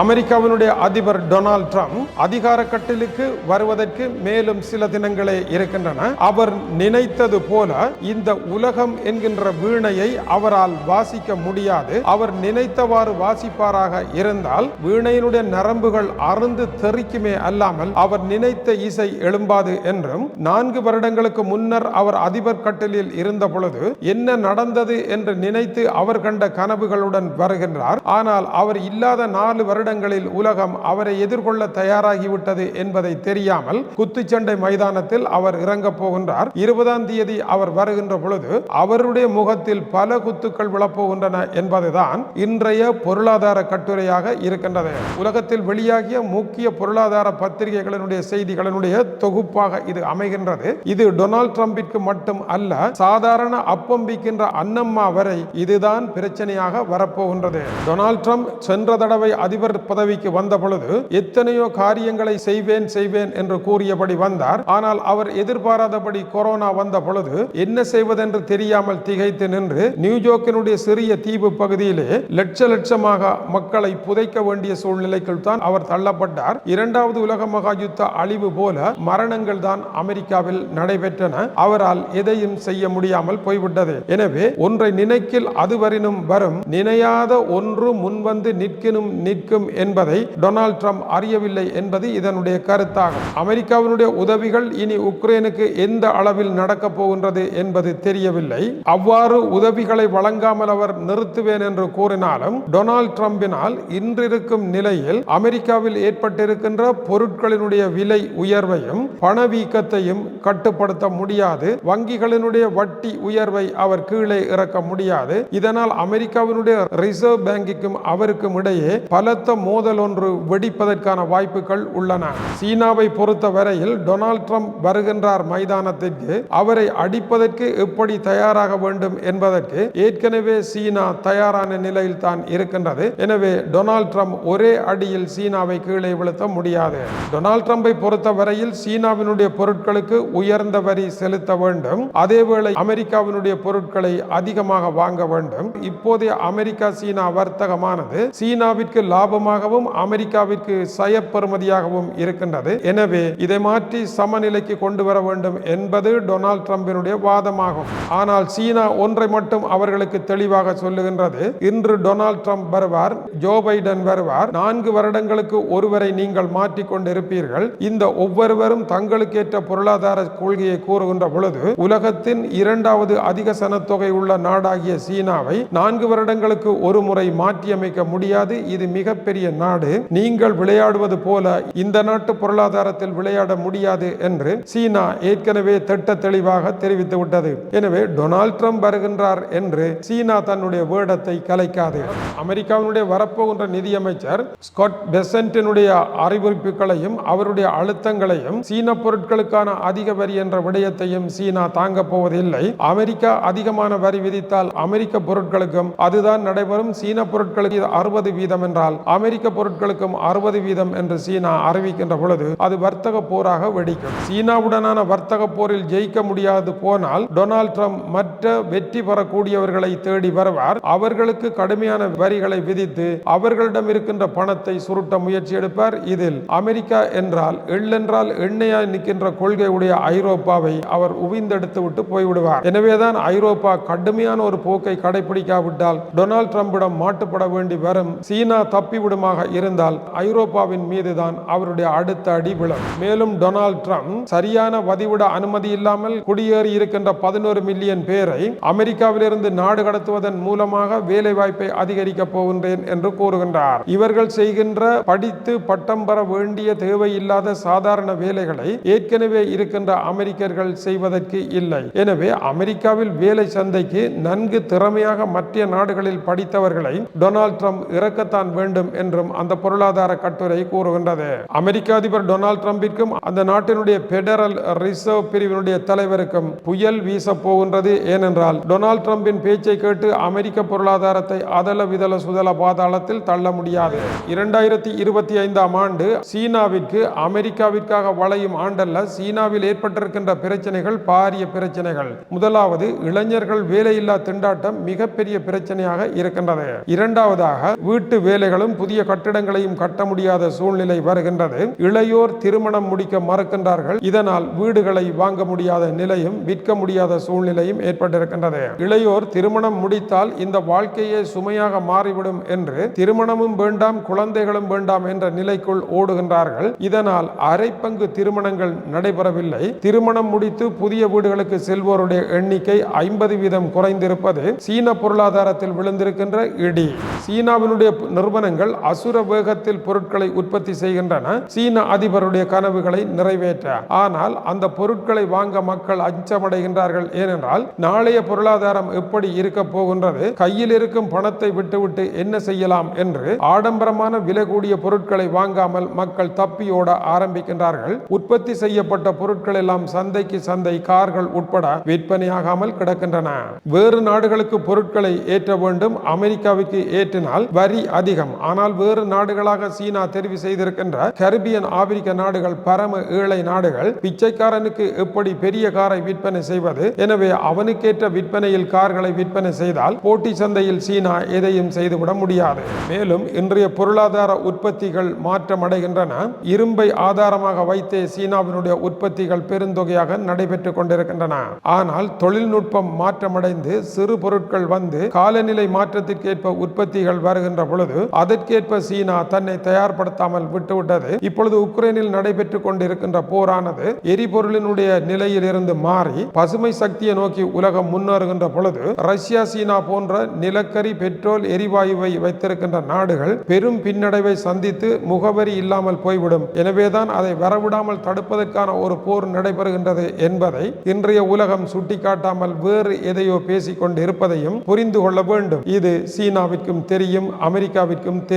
அமெரிக்காவினுடைய அதிபர் Donald Trump அதிகார கட்டிலுக்கு வருவதற்கு மேலும் சில தினங்களே இருக்கின்றன. அவர் நினைத்தது போல இந்த உலகம் என்கின்ற வீணையை அவரால் வாசிக்க முடியாது. அவர் நினைத்தவாறு வாசிப்பாராக இருந்தால் வீணையினுடைய நரம்புகள் அருந்து தெறிக்குமே அல்லாமல் அவர் நினைத்த இசை எழும்பாது என்றும் நான்கு வருடங்களுக்கு முன்னர் அவர் அதிபர் கட்டிலில் இருந்த பொழுது என்ன நடந்தது என்று நினைத்து அவர் கண்ட கனவுகளுடன் வருகின்றார். ஆனால் அவர் இல்லாத நாலு வருடங்களில் உலகம் அவரை எதிர்கொள்ள தயாராகிவிட்டது என்பதை தெரியாமல் குத்துச்சண்டை மைதானத்தில் அவர் இறங்கப் போகின்றார். இருபதாம் தேதி அவர் வருகின்ற பொழுது அவருடைய முகத்தில் பல குத்துக்கள் விழப்போகின்றன என்பதுதான் இன்றைய பொருளாதார கட்டுரையாக இருக்கின்றது. உலகத்தில் வெளியாகிய முக்கிய பொருளாதார பத்திரிகைகளினுடைய செய்திகளினுடைய தொகுப்பாக இது அமைகின்றது. இது டொனால்ட் ட்ரம்பிற்கு மட்டும் அல்ல சாதாரண அப்பம் விற்கின்ற அன்னம்மா வரை இதுதான் பிரச்சனையாக வரப்போகின்றது. டொனால்ட் ட்ரம்ப் சென்ற தடவை அதிபர் பதவிக்கு வந்த பொழுது எத்தனையோ காரியங்களை செய்வேன் செய்வேன் என்று கூறியபடி வந்தார். ஆனால் அவர் எதிர்பாராதபடி கொரோனா வந்த பொழுது என்ன செய்வதென்று தெரியாமல் திகைத்து நின்று நியூயோர்க்கினுடைய சிறிய தீவு பகுதியிலே லட்ச லட்சமாக மக்களை புதைக்க வேண்டிய சூழ்நிலைக்குள் தான் அவர் தள்ளப்பட்டார். இரண்டாவது உலக மகா யுத்த அழிவு போல மரணங்கள் தான் அமெரிக்காவில் நடைபெற்றன. அவரால் எதையும் செய்ய முடியாமல் போய்விட்டது. எனவே ஒன்றை நினைக்கில் அதுவரினும் வரும். நினையாத ஒன்று முன்வந்து நிற்கினும் நிற்கும் என்பதை டொனால்ட் ட்ரம்ப் அறியவில்லை என்பது இதனுடைய கருத்தாகும். அமெரிக்காவினுடைய உதவிகள் இனி உக்ரைனுக்கு எந்த அளவில் நடக்கப் போகின்றது என்பது தெரியவில்லை. அவ்வாறு உதவிகளை வழங்காமல் அவர் நிறுத்துவேன் என்று கூறினாலும் டொனால்ட் ட்ரம்பினால் இன்றிருக்கும் நிலையில் அமெரிக்காவில் ஏற்பட்டிருக்கின்ற பொருட்களினுடைய விலை உயர்வையும் பணவீக்கத்தையும் கட்டுப்படுத்த முடியாது. வங்கிகளினுடைய வட்டி உயர்வை அவர் கீழே இறக்க முடியாது. இதனால் அமெரிக்காவினுடைய ரிசர்வ் பேங்கிற்கும் அவருக்கும் இடையே பல பலத்த மோதல் ஒன்று வெடிப்பதற்கான வாய்ப்புகள் உள்ளன. சீனாவை பொறுத்த வரையில் டொனால்ட் ட்ரம்ப் வருகின்றார் மைதானத்திற்கு. அவரை அடிப்பதற்கு எப்படி தயாராக வேண்டும் என்பதற்கு ஏற்கனவே சீனா தயாரான நிலையில் தான் இருக்கின்றது. எனவே டொனால்ட் ட்ரம்ப் ஒரே அடியில் சீனாவை கீழே வீழ்த்த முடியாது. டொனால்ட் ட்ரம்பை பொறுத்த வரையில் சீனாவினுடைய பொருட்களுக்கு உயர்ந்த வரி செலுத்த வேண்டும். அதேவேளை அமெரிக்காவினுடைய பொருட்களை அதிகமாக வாங்க வேண்டும். இப்போதைய அமெரிக்கா சீனா வர்த்தகமானது சீனாவிற்கு லாபம் லாபமாகவும் அமெரிக்காவிற்கு சயப்பெறுமதியாகவும் இருக்கின்றது. எனவே இதை மாற்றி சமநிலைக்கு கொண்டு வர வேண்டும் என்பது டொனால்ட் ட்ரம்பினுடைய வாதமாகும். ஆனால் சீனா ஒன்றை மட்டும் அவர்களுக்கு தெளிவாக சொல்லுகின்றது. இன்று டொனால்ட் ட்ரம்ப் வருவார் ஜோ பைடன் வருவார். நான்கு வருடங்களுக்கு ஒருவரை நீங்கள் மாற்றிக் கொண்டிருப்பீர்கள். இந்த ஒவ்வொருவரும் தங்களுக்கேற்ற பொருளாதார கொள்கையை கூறுகின்ற பொழுது உலகத்தின் இரண்டாவது அதிக சனத்தொகை உள்ள நாடாகிய சீனாவை நான்கு வருடங்களுக்கு ஒரு முறை மாற்றியமைக்க முடியாது. இது மிகப்பெரிய நாடு நீங்கள் விளையாடுவது போல இந்த நாட்டு பொருளாதாரத்தில் விளையாட முடியாது என்று சீனா ஏற்கனவே திட்ட தெளிவாக தெரிவித்து விட்டது. எனவே டொனால்ட் ட்ரம்ப் வருகின்றார் என்று சீனா தன்னுடைய வேடத்தை கலைக்காது. அமெரிக்காவினுடைய வரப்போகின்ற நிதியமைச்சர் ஸ்காட் பெசன்டினுடைய அறிவிப்புகளையும் அவருடைய அழுத்தங்களையும் சீன பொருட்களுக்கான அதிக வரி என்ற விடயத்தையும் சீனா தாங்க போவதில்லை. அமெரிக்கா அதிகமான வரி விதித்தால் அமெரிக்க பொருட்களுக்கும் அதுதான் நடைபெறும். சீன பொருட்களுக்கு அறுபது வீதம் என்றால் அமெரிக்க பொருட்களுக்கும் அறுபது வீதம் என்று சீனா அறிவிக்கின்ற பொழுது அது வர்த்தக போராக வெடிக்கும். சீனாவுடனான வர்த்தக போரில் ஜெயிக்க முடியாது போனால் டொனால்ட் ட்ரம்ப் மற்ற வெற்றி பெறக்கூடியவர்களை தேடி வருவார். அவர்களுக்கு கடுமையான வரிகளை விதித்து அவர்களிடம் இருக்கின்ற பணத்தை சுருட்ட முயற்சி எடுப்பார். இதில் அமெரிக்கா என்றால் எள்ளென்றால் எண்ணெயாய் நிற்கின்ற கொள்கையுடைய ஐரோப்பாவை அவர் உவிந்தெடுத்து விட்டு போய்விடுவார். எனவேதான் ஐரோப்பா கடுமையான ஒரு போக்கை கடைபிடிக்காவிட்டால் டொனால்ட் ட்ரம்பிடம் மாட்டுப்பட வேண்டி வரும். சீனா தப்பி தப்பிவிடுமாக இருந்தால் ஐரோப்பாவின் மீதுதான் அவருடைய அடுத்த அடி விழும் மேலும் டொனால்ட் ட்ரம்ப் சரியான வதிவிட அனுமதி இல்லாமல் குடியேறி இருக்கின்ற பதினோரு மில்லியன் பேரை அமெரிக்காவிலிருந்து நாடு கடத்துவதன் மூலமாக வேலை வாய்ப்பை அதிகரிக்க போகின்றேன் என்று கூறுகின்றார். இவர்கள் செய்கின்ற படித்து பட்டம் பெற வேண்டிய தேவையில்லாத சாதாரண வேலைகளை ஏற்கனவே இருக்கின்ற அமெரிக்கர்கள் செய்வதற்கு இல்லை. எனவே அமெரிக்காவில் வேலை சந்தைக்கு நன்கு திறமையாக மற்ற நாடுகளில் படித்தவர்களை டொனால்ட் ட்ரம்ப் இறக்கத்தான் வேண்டும் என்றும் அந்த பொருளாதார கட்டுரை கூறுகின்றது. அமெரிக்க அதிபர் டொனால்ட் ட்ரம்பிற்கும் அந்த நாட்டினுடைய பெடரல் ரிசர்வ் பிரிவினுடைய தலைவருக்கும் புயல் வீச போகின்றது. ஏனென்றால் டொனால்ட் ட்ரம்பின் பேச்சை கேட்டு அமெரிக்க பொருளாதாரத்தை அதல விதல சுதல பாதாளத்தில் தள்ள முடியாது. இரண்டாயிரத்தி இருபத்தி ஐந்தாம் ஆண்டு சீனாவிற்கு அமெரிக்காவிற்காக வளையும் ஆண்டல்ல சீனாவில் ஏற்பட்டிருக்கின்ற பிரச்சனைகள் பாரிய பிரச்சனைகள். முதலாவது இளைஞர்கள் வேலையில்லா திண்டாட்டம் மிகப்பெரிய பிரச்சனையாக இருக்கின்றது. இரண்டாவதாக வீட்டு வேலைகளும் புதிய கட்டிடங்களையும் கட்ட முடியாத சூழ்நிலை வருகின்றது. இளையோர் திருமணம் முடிக்க மறுக்கின்றார்கள். இதனால் வீடுகளை வாங்க முடியாத நிலையும் விற்க முடியாத சூழ்நிலையும் ஏற்பட்டிருக்கின்றது. இளையோர் திருமணம் முடித்தால் இந்த வாழ்க்கையே சுமையாக மாறிவிடும் என்று திருமணமும் வேண்டாம் குழந்தைகளும் வேண்டாம் என்ற நிலைக்குள் ஓடுகின்றார்கள். இதனால் அரை பங்கு திருமணங்கள் நடைபெறவில்லை. திருமணம் முடித்து புதிய வீடுகளுக்கு செல்வோருடைய எண்ணிக்கை ஐம்பது வீதம் குறைந்திருப்பது சீன பொருளாதாரத்தில் விழுந்திருக்கின்ற இடி. சீனாவினுடைய நிறுவனங்கள் அசுர வேகத்தில் பொருட்களை உற்பத்தி செய்கின்றன. சீன அதிபருடைய கனவுகளை நிறைவேற்ற. ஆனால் அந்த பொருட்களை வாங்க மக்கள் அச்சமடைகின்றார்கள். ஏனென்றால் நாளைய பொருளாதாரம் எப்படி இருக்க போகின்றது? கையில் இருக்கும் பணத்தை விட்டுவிட்டு என்ன செய்யலாம் என்று ஆடம்பரமான விலை கூடிய பொருட்களை வாங்காமல் மக்கள் தப்பியோட ஆரம்பிக்கின்றார்கள். உற்பத்தி செய்யப்பட்ட பொருட்கள் எல்லாம் சந்தைக்கு சந்தை கார்கள் உட்பட விற்பனையாகாமல் கிடக்கின்றன. வேறு நாடுகளுக்கு பொருட்களை ஏற்ற வேண்டும். அமெரிக்காவுக்கு ஏற்றினால் வரி அதிகம். ஆனால் வேறு நாடுகளாக சீனா தெரிவு செய்திருக்கின்ற கரிபியன் ஆப்பிரிக்க நாடுகள் பரம ஏழை நாடுகள் பிச்சைக்காரனுக்கு எப்படி பெரிய காரை விற்பனை செய்வது? எனவே அவனுக்கேற்ற விற்பனையில் கார்களை விற்பனை செய்தால் போட்டி சந்தையில் சீனா எதையும் செய்துவிட முடியாது. மேலும் இன்றைய பொருளாதார உற்பத்திகள் மாற்றமடைகின்றன இரும்பை ஆதாரமாக வைத்தே சீனாவினுடைய உற்பத்திகள் பெருந்தொகையாக நடைபெற்றுக் கொண்டிருக்கின்றன. ஆனால் தொழில்நுட்பம் மாற்றமடைந்து சிறு பொருட்கள் வந்து காலநிலை மாற்றத்திற்கேற்ப உற்பத்திகள் வருகின்ற பொழுது அதற்கு அதற்கேற்ப சீனா தன்னை தயார்படுத்தாமல் விட்டுவிட்டது. இப்பொழுது உக்ரைனில் நடைபெற்றுக் கொண்டிருக்கின்ற போரானது எரிபொருளினுடைய நிலையில் இருந்து மாறி பசுமை சக்தியை நோக்கி உலகம் முன்னேறுகின்ற பொழுது ரஷ்யா சீனா போன்ற நிலக்கரி பெட்ரோல் எரிவாயுவை வைத்திருக்கின்ற நாடுகள் பெரும் பின்னடைவை சந்தித்து முகவரி இல்லாமல் போய்விடும். எனவேதான் அதை வரவிடாமல் தடுப்பதற்கான ஒரு போர் நடைபெறுகின்றது என்பதை இன்றைய உலகம் சுட்டிக்காட்டாமல் வேறு எதையோ பேசிக் கொண்டு இருப்பதையும் புரிந்து கொள்ள வேண்டும். இது சீனாவிற்கும் தெரியும் அமெரிக்காவிற்கும் தெரியும்.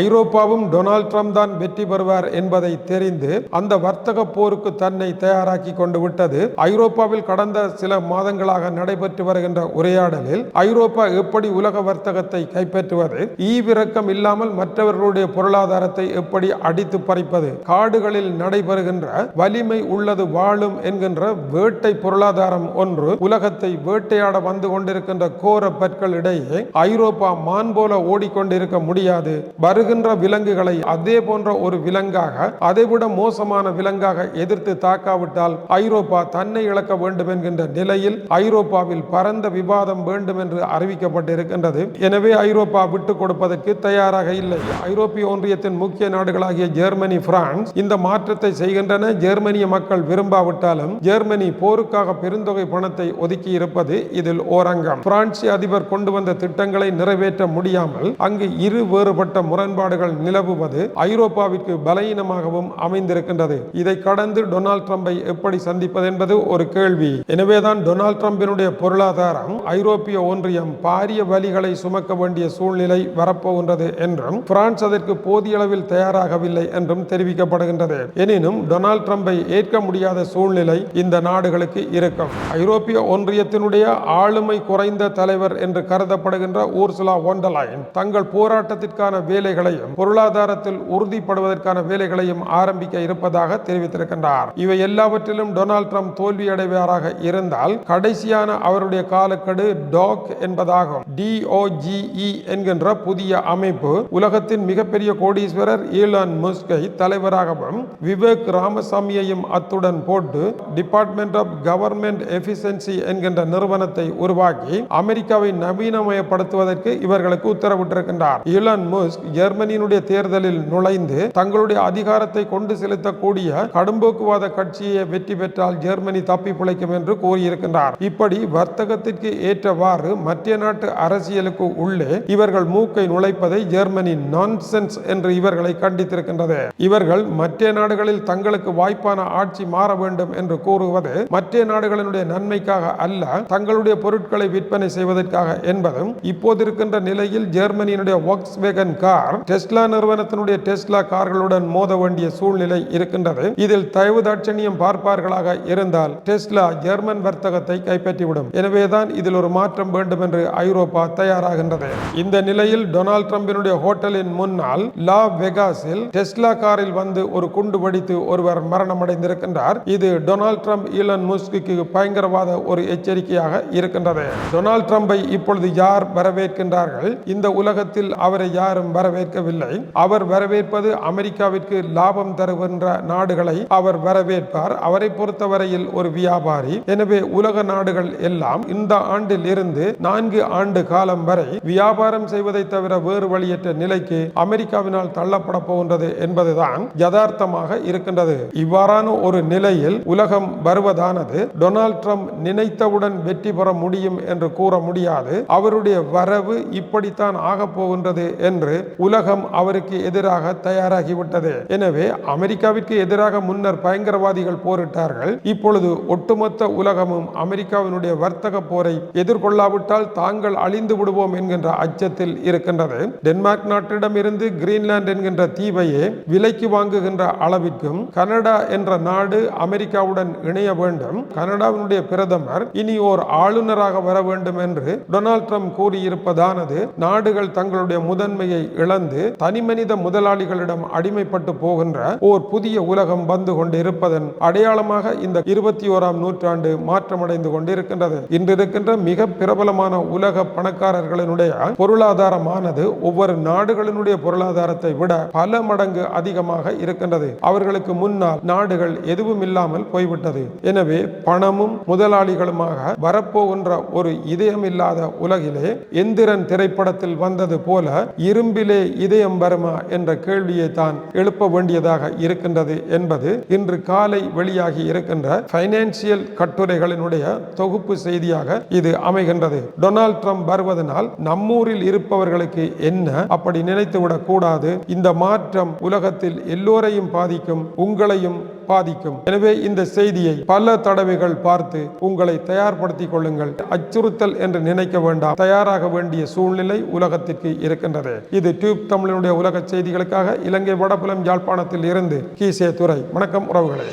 ஐரோப்பாவும் டொனால்ட் ட்ரம்ப் தான் வெற்றி பெறுவார் என்பதை தெரிந்து அந்த வர்த்தக போருக்கு தன்னை தயாராக்கி கொண்டு விட்டது. ஐரோப்பாவில் கடந்த சில மாதங்களாக நடைபெற்று வருகின்ற உரையாடலில் ஐரோப்பா எப்படி உலக வர்த்தகத்தை கைப்பற்றுவது ஈவிரக்கம் இல்லாமல் மற்றவர்களுடைய பொருளாதாரத்தை எப்படி அடித்து பறிப்பது காடுகளில் நடைபெறுகின்ற வலிமை உள்ளது வாழும் என்கின்ற வேட்டை பொருளாதாரம் ஒன்று உலகத்தை வேட்டையாட வந்து கொண்டிருக்கின்ற கோர பற்களிடையே ஐரோப்பா மான் போல ஓடிக்கொண்டிருக்க முடியாது வருகின்ற விலங்குகளை அதே போன்ற ஒரு விலங்காக அதைவிட மோசமான விலங்காக எதிர்த்து தாக்காவிட்டால் ஐரோப்பா தன்னை இழக்க வேண்டும் என்கின்ற நிலையில் ஐரோப்பாவில் பரந்த விவாதம் வேண்டும் என்று அறிவிக்கப்பட்டிருக்கின்றது. எனவே ஐரோப்பா விட்டுக் கொடுப்பதற்கு தயாராக இல்லை. ஐரோப்பிய ஒன்றியத்தின் முக்கிய நாடுகளாகிய ஜெர்மனி பிரான்ஸ் இந்த மாற்றத்தை செய்கின்றன. ஜெர்மனிய மக்கள் விரும்பாவிட்டாலும் ஜெர்மனி போருக்காக பெருந்தொகை பணத்தை ஒதுக்கி இருப்பது இதில் ஓரங்கம். பிரான்சிய அதிபர் கொண்டு வந்த திட்டங்களை நிறைவேற்ற முடியாமல் அங்கு இரு வேறுபட்ட முரண்பாடுகள் நிலவுவது ஐரோப்பாவிற்கு பலவீனமாகவும் அமைந்திருக்கின்றது. இதை கடந்து டொனால்ட் ட்ரம்பை எப்படி சந்திப்பது என்பது ஒரு கேள்வி. எனவேதான் டொனால்ட் ட்ரம்பினுடைய பொருளாதாரம் ஐரோப்பிய ஒன்றியம் பாரிய வலிகளை சுமக்க வேண்டிய சூழ்நிலை வரப்போகின்றது என்றும் பிரான்ஸ் அதற்கு போதிய அளவில் தயாராகவில்லை என்றும் தெரிவிக்கப்படுகின்றது. எனினும் டொனால்ட் ட்ரம்பை ஏற்க முடியாத சூழ்நிலை இந்த நாடுகளுக்கு இருக்கும். ஐரோப்பிய ஒன்றியத்தினுடைய ஆளுமை குறைந்த தலைவர் என்று கருதப்படுகின்ற ஊர்சுலா ஒண்டலாயின் தங்கள் போராட்டத்திற்கான வேலைகளையும் பொருளாதாரத்தில் உறுதிப்படுவதற்கான வேலைகளையும் ஆரம்பிக்க இருப்பதாக தெரிவித்திருக்கின்றார். இவை எல்லாவற்றிலும் டொனால்ட் ட்ரம்ப் தோல்வியடைவாராக இருந்தால் கடைசியான அவருடைய காலக்கெடு டாக் என்பதாகும். டிஓஜிஇ என்கின்ற புதிய அமைப்பு உலகத்தின் மிகப்பெரிய கோடீஸ்வரர் ஈலான் முஸ்கை தலைவராகவும் விவேக் ராமசாமியையும் அத்துடன் போட்டு டிபார்ட்மெண்ட் ஆஃப் கவர்மெண்ட் எஃபிஷியன்சி என்கின்ற நிறுவனத்தை உருவாக்கி அமெரிக்காவை நவீனமயப்படுத்துவதற்கு இவர்களுக்கு உத்தரவிட்டிருக்கின்றார். ஈலான் ஜெர்மனியினுடைய தேர்தலில் நுழைந்து தங்களுடைய அதிகாரத்தை கொண்டு செலுத்தக்கூடிய கடும்போக்குவாத கட்சியை வெற்றி பெற்றால் ஜெர்மனி தப்பி பிழைக்கும் என்று கூறியிருக்கின்றார். இப்படி வர்த்தகத்திற்கு ஏற்றவாறு மத்திய நாட்டு அரசியலுக்கு உள்ளே இவர்கள் மூக்கை நுழைப்பதை ஜெர்மனி நான்சென்ஸ் என்று இவர்களை கண்டித்திருக்கின்றது. இவர்கள் மற்ற நாடுகளில் தங்களுக்கு வாய்ப்பான ஆட்சி மாற வேண்டும் என்று கூறுவது மற்ற நாடுகளினுடைய நன்மைக்காக அல்ல தங்களுடைய பொருட்களை விற்பனை செய்வதற்காக என்பதும் இப்போது இருக்கின்ற நிலையில் ஜெர்மனியினுடைய Volkswagen American car? Tesla நிறுவனத்தினுடைய டெஸ்லா கார்களுடன் மோத வேண்டிய சூழ்நிலை இருக்கின்றது. இதில் தயவு தாட்சணியம் பார்ப்பார்களாக இருந்தால் டெஸ்லா ஜெர்மன் வர்த்தகத்தை கைப்பற்றிவிடும். எனவேதான் இதில் ஒரு மாற்றம் வேண்டும் என்று ஐரோப்பா தயாராகின்றது. இந்த நிலையில் டொனால்ட் ட்ரம்பினுடைய ஹோட்டலின் முன்னால் லா வெகாஸில் டெஸ்லா காரில் வந்து ஒரு குண்டு வெடித்து ஒருவர் மரணமடைந்திருக்கின்றார். இது டொனால்ட் ட்ரம்ப் ஈலன் முஸ்குக்கு பயங்கரவாத ஒரு எச்சரிக்கையாக இருக்கின்றது. டொனால்ட் ட்ரம்பை இப்பொழுது யார் வரவேற்கின்றார்கள்? இந்த உலகத்தில் அவரை யார் யாரும் வரவேற்கவில்லை. அவர் வரவேற்பது அமெரிக்காவிற்கு லாபம் தருகின்ற நாடுகளை அவர் வரவேற்பார். அவரை பொறுத்தவரையில் ஒரு வியாபாரி. எனவே உலக நாடுகள் எல்லாம் இந்த ஆண்டில் இருந்து நான்கு ஆண்டு காலம் வரை வியாபாரம் செய்வதை தவிர வேறு வழியற்ற நிலைக்கு அமெரிக்காவினால் தள்ளப்பட போகின்றது என்பதுதான் யதார்த்தமாக இருக்கின்றது. இவ்வாறான ஒரு நிலையில் உலகம் வருவதானது டொனால்ட் ட்ரம்ப் நினைத்தவுடன் வெற்றி பெற முடியும் என்று கூற முடியாது. அவருடைய வரவு இப்படித்தான் ஆகப் போகின்றது என்று என்று உலகம் அவருக்கு எதிராக தயாராகிவிட்டது. எனவே அமெரிக்காவிற்கு எதிராக முன்னர் பயங்கரவாதிகள் போரிட்டார்கள். இப்பொழுது ஒட்டுமொத்த உலகமும் அமெரிக்காவினுடைய வர்த்தக போரை எதிர்கொள்ளாவிட்டால் தாங்கள் அழிந்து விடுவோம் என்கின்ற அச்சத்தில் இருக்கின்றது. டென்மார்க் நாட்டிடம் இருந்து கிரீன்லாந்து என்கின்ற தீவையே விலைக்கு வாங்குகின்ற அளவிற்கும் கனடா என்ற நாடு அமெரிக்காவுடன் இணைய வேண்டும். கனடாவினுடைய பிரதமர் இனி ஓர் ஆளுநராக வர வேண்டும் என்று டொனால்ட் ட்ரம்ப் கூறியிருப்பதானது நாடுகள் தங்களுடைய முதன்மை தன்மையை இழந்து தனிமனித முதலாளிகளிடம் அடிமைப்பட்டு போகின்ற ஓர் புதிய உலகம் வந்து கொண்டிருப்பதன் அடையாளமாக இந்த இருபத்தி ஓராம் நூற்றாண்டு மாற்றமடைந்து கொண்டிருக்கின்றது. இன்றிருக்கின்ற மிக பிரபலமான உலக பணக்காரர்களினுடைய பொருளாதாரமானது ஒவ்வொரு நாடுகளினுடைய பொருளாதாரத்தை விட பல மடங்கு அதிகமாக இருக்கின்றது. அவர்களுக்கு முன்னால் நாடுகள் எதுவும் இல்லாமல் போய்விட்டது. எனவே பணமும் முதலாளிகளுமாக வரப்போகின்ற ஒரு இதயம் இல்லாத உலகிலே எந்திரன் திரைப்படத்தில் வந்தது போல இரு இரும்பிலே இதயம் வருமா என்ற கேள்வியை தான் எழுப்ப வேண்டியதாக இருக்கின்றது என்பது இன்று காலை வெளியாகி இருக்கின்ற பைனான்சியல் கட்டுரைகளினுடைய தொகுப்பு செய்தியாக இது அமைகின்றது. டொனால்ட் ட்ரம்ப் வருவதனால் நம்மூரில் இருப்பவர்களுக்கு என்ன அப்படி நினைத்துவிடக் கூடாது. இந்த மாற்றம் உலகத்தில் எல்லோரையும் பாதிக்கும் உங்களையும் பாதிக்கும் எனவே இந்த செய்தியை பல தடவைகள் பார்த்து உங்களை தயார்படுத்திக் கொள்ளுங்கள். அச்சுறுத்தல் என்று நினைக்க வேண்டாம். தயாராக வேண்டிய சூழ்நிலை உலகத்திற்கு இருக்கின்றது. இது டியூப் தமிழினுடைய உலக செய்திகளுக்காக இலங்கை வடபுலம் யாழ்ப்பாணத்தில் இருந்து கீசே துறை வணக்கம் உறவுகளே.